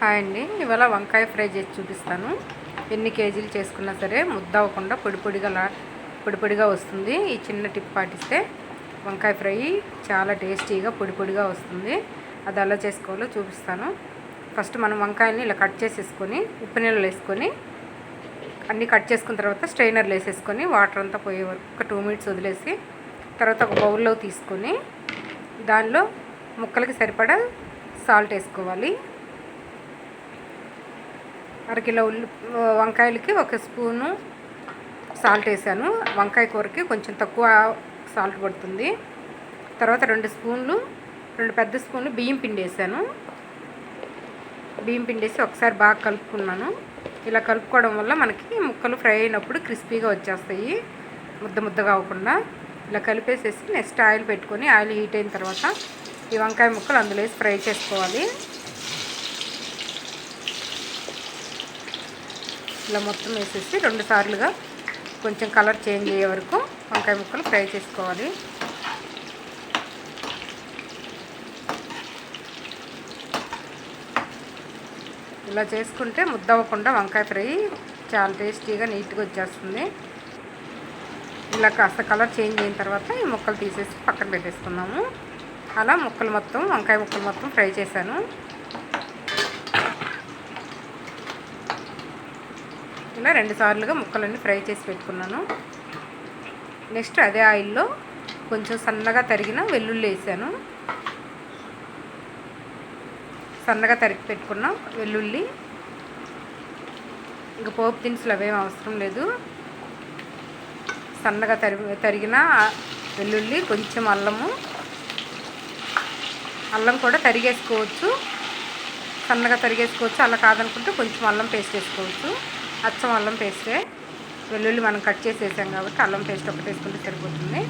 Hi అండి. ఇవాళ వంకాయ ఫ్రై చేసి చూపిస్తాను. ఎన్ని కేజీలు చేసుకున్నా సరే ముద్ద అవ్వకుండా పొడి పొడిగా లా పొడి పొడిగా వస్తుంది. ఈ చిన్న టిప్ పాటిస్తే వంకాయ ఫ్రై చాలా టేస్టీగా పొడి పొడిగా వస్తుంది. అది ఎలా చేసుకోవాలో చూపిస్తాను. ఫస్ట్ మనం వంకాయని ఇలా కట్ చేసేసుకొని ఉప్పు నీళ్ళు వేసుకొని అన్నీ కట్ చేసుకున్న తర్వాత స్ట్రైనర్లు వేసేసుకొని వాటర్ అంతా పోయే వరకు ఒక టూ మినిట్స్ వదిలేసి తర్వాత ఒక బౌల్లో తీసుకొని దానిలో ముక్కలకి సరిపడా సాల్ట్ వేసుకోవాలి. అరకిలో ఉల్లి వంకాయలకి ఒక స్పూను సాల్ట్ వేసాను. వంకాయ కూరకి కొంచెం తక్కువ సాల్ట్ పడుతుంది. తర్వాత రెండు స్పూన్లు రెండు పెద్ద స్పూన్లు బియ్యం పిండి వేసాను. బియ్యం పిండి వేసి ఒకసారి బాగా కలుపుకున్నాను. ఇలా కలుపుకోవడం వల్ల మనకి ముక్కలు ఫ్రై అయినప్పుడు క్రిస్పీగా వచ్చేస్తాయి. ముద్ద ముద్దగా అవ్వకుండా. ఇలా కలిపేసేసి నెక్స్ట్ ఆయిల్ పెట్టుకొని ఆయిల్ హీట్ అయిన తర్వాత ఈ వంకాయ ముక్కలు అందులో వేసి ఫ్రై చేసుకోవాలి. ఇలా మొత్తం వేసేసి రెండు సార్లుగా కొంచెం కలర్ చేంజ్ అయ్యే వరకు వంకాయ ముక్కలు ఫ్రై చేసుకోవాలి. ఇలా చేసుకుంటే ముద్ద అవ్వకుండా వంకాయ ఫ్రై చాలా టేస్టీగా నీట్గా వచ్చేస్తుంది. ఇలా కాస్త కలర్ చేంజ్ అయిన తర్వాత ఈ ముక్కలు తీసేసి పక్కన పెట్టేసుకున్నాము. అలా ముక్కలు మొత్తం వంకాయ ముక్కలు మొత్తం ఫ్రై చేశాను. ఇలా రెండు సార్లుగా ముక్కలన్నీ ఫ్రై చేసి పెట్టుకున్నాను. నెక్స్ట్ అదే ఆయిల్లో కొంచెం సన్నగా తరిగిన వెల్లుల్లి వేసాను. సన్నగా తరిగి పెట్టుకున్న వెల్లుల్లి. ఇంకా పోపు దినుసులు అవేం అవసరం లేదు. సన్నగా తరి తరిగిన వెల్లుల్లి కొంచెం అల్లము. అల్లం కూడా తరిగేసుకోవచ్చు. సన్నగా తరిగేసుకోవచ్చు. అలా కాదనుకుంటే కొంచెం అల్లం పేస్ట్ వేసుకోవచ్చు. అచ్చం అల్లం పేస్టే. వెల్లుల్లి మనం కట్ చేసేసాం కాబట్టి అల్లం పేస్ట్ ఒకటి వేసుకుంటే సరిపోతుంది.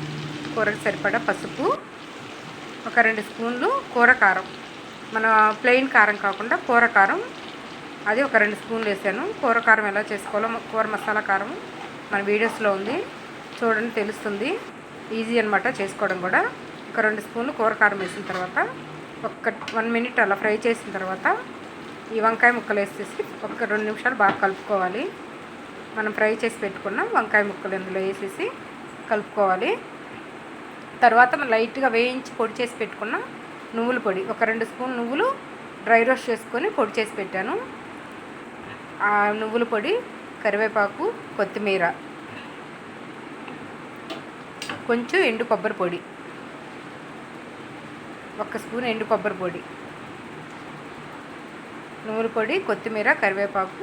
కూరకు సరిపడా పసుపు ఒక రెండు స్పూన్లు కూర కారం. మన ప్లెయిన్ కారం కాకుండా కూర కారం. అది ఒక రెండు స్పూన్లు వేసాను. కూర కారం ఎలా చేసుకోవాలో కూర మసాలా కారం మన వీడియోస్లో ఉంది. చూడండి తెలుస్తుంది. ఈజీ అనమాట చేసుకోవడం కూడా. ఒక రెండు స్పూన్లు కూర కారం వేసిన తర్వాత ఒక వన్ మినిట్ అలా ఫ్రై చేసిన తర్వాత ఈ వంకాయ ముక్కలు వేసేసి ఒక రెండు నిమిషాలు బాగా కలుపుకోవాలి. మనం ఫ్రై చేసి పెట్టుకున్న వంకాయ ముక్కలు ఇందులో వేసేసి కలుపుకోవాలి. తర్వాత మనం లైట్గా వేయించి పొడి చేసి పెట్టుకున్న నువ్వుల పొడి ఒక రెండు స్పూన్ నువ్వులు డ్రై రోస్ట్ చేసుకొని పొడి చేసి పెట్టాను. ఆ నువ్వుల పొడి కరివేపాకు కొత్తిమీర కొంచెం ఎండు కొబ్బరి పొడి ఒక స్పూన్ ఎండు కొబ్బరి పొడి. నువ్వుల పొడి కొత్తిమీర కరివేపాకు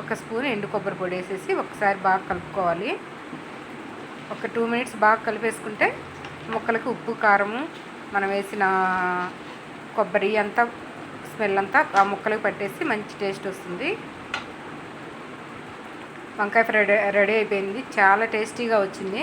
ఒక స్పూన్ ఎండు కొబ్బరి పొడి వేసేసి ఒకసారి బాగా కలుపుకోవాలి. ఒక టూ మినిట్స్ బాగా కలిపేసుకుంటే ముక్కలకు ఉప్పు కారము మనం వేసిన కొబ్బరి అంతా స్మెల్ అంతా ఆ ముక్కలకు పట్టేసి మంచి టేస్ట్ వస్తుంది. వంకాయ ఫ్రై రెడీ అయిపోయింది. చాలా టేస్టీగా వచ్చింది.